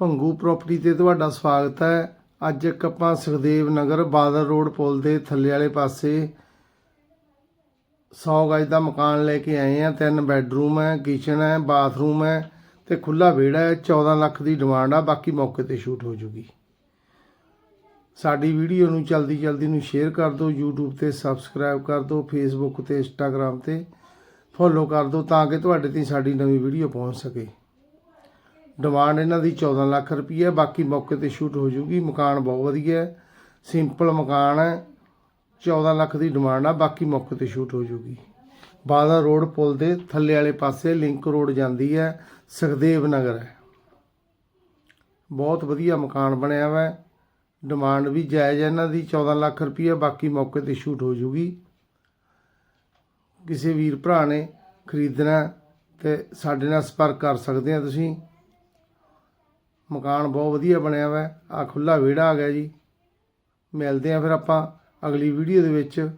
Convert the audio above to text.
Bhangu property ਤੇ ਤੁਹਾਡਾ ਸਵਾਗਤ ਹੈ। ਅੱਜ ਇੱਕ ਆਪਾਂ ਸੁਖਦੇਵ ਨਗਰ ਬਾਦਲ ਰੋਡ ਪੁਲ ਦੇ ਥੱਲੇ ਵਾਲੇ ਪਾਸੇ 100 ਗਜ ਦਾ ਮਕਾਨ ਲੈ ਕੇ ਆਏ ਆ ਤਿੰਨ ਬੈੱਡਰੂਮ ਹੈ ਕਿਚਨ ਹੈ ਬਾਥਰੂਮ ਹੈ ਤੇ ਖੁੱਲਾ ਵਿਹੜਾ ਹੈ। 14 ਲੱਖ ਦੀ ਡਿਮਾਂਡ ਆ, ਬਾਕੀ ਮੌਕੇ ਤੇ ਸ਼ੂਟ ਹੋ ਜੂਗੀ। ਸਾਡੀ ਵੀਡੀਓ ਨੂੰ ਜਲਦੀ ਜਲਦੀ ਨੂੰ ਸ਼ੇਅਰ ਕਰ ਦਿਓ, YouTube ਤੇ ਸਬਸਕ੍ਰਾਈਬ ਕਰ ਦਿਓ, Facebook ਤੇ, Instagram ਤੇ ਫੋਲੋ ਕਰ ਦਿਓ ਤਾਂ ਕਿ ਤੁਹਾਡੇ ਤੇ ਸਾਡੀ ਨਵੀਂ ਵੀਡੀਓ ਪਹੁੰਚ ਸਕੇ। ਡਿਮਾਂਡ ਇਹਨਾਂ ਦੀ 14 ਲੱਖ ਰੁਪਏ ਬਾਕੀ ਮੌਕੇ ਤੇ ਸ਼ੂਟ ਹੋ ਜੂਗੀ। ਮਕਾਨ ਬਹੁਤ ਵਧੀਆ ਹੈ, ਸਿੰਪਲ ਮਕਾਨ ਹੈ 14 ਲੱਖ ਦੀ ਡਿਮਾਂਡ ਆ, ਬਾਕੀ ਮੌਕੇ ਤੇ ਸ਼ੂਟ ਹੋ ਜੂਗੀ। ਬਾਦਲ ਰੋਡ ਪੁਲ ਦੇ ਥੱਲੇ ਵਾਲੇ ਪਾਸੇ ਲਿੰਕ ਰੋਡ ਜਾਂਦੀ ਹੈ, ਸੁਖਦੇਵ ਨਗਰ ਹੈ। ਬਹੁਤ ਵਧੀਆ ਮਕਾਨ ਬਣਿਆ ਹੋਇਆ ਡਿਮਾਂਡ ਵੀ ਜਾਇਜ਼ ਹੈ ਇਹਨਾਂ ਦੀ 14 ਲੱਖ ਰੁਪਏ ਬਾਕੀ ਮੌਕੇ ਤੇ ਸ਼ੂਟ ਹੋ ਜੂਗੀ। ਕਿਸੇ ਵੀਰ ਭਰਾ ਨੇ ਖਰੀਦਣਾ ਹੈ ਤੇ ਸਾਡੇ ਨਾਲ ਸੰਪਰਕ ਕਰ ਸਕਦੇ ਆ ਤੁਸੀਂ। ਮਕਾਨ ਬਹੁਤ ਵਧੀਆ ਬਣਿਆ ਹੋਇਆ ਹੈ ਆ ਖੁੱਲਾ ਵਿਹੜਾ ਆ ਗਿਆ ਜੀ। ਮਿਲਦੇ ਆ ਫਿਰ ਆਪਾਂ ਅਗਲੀ ਵੀਡੀਓ ਦੇ ਵਿੱਚ।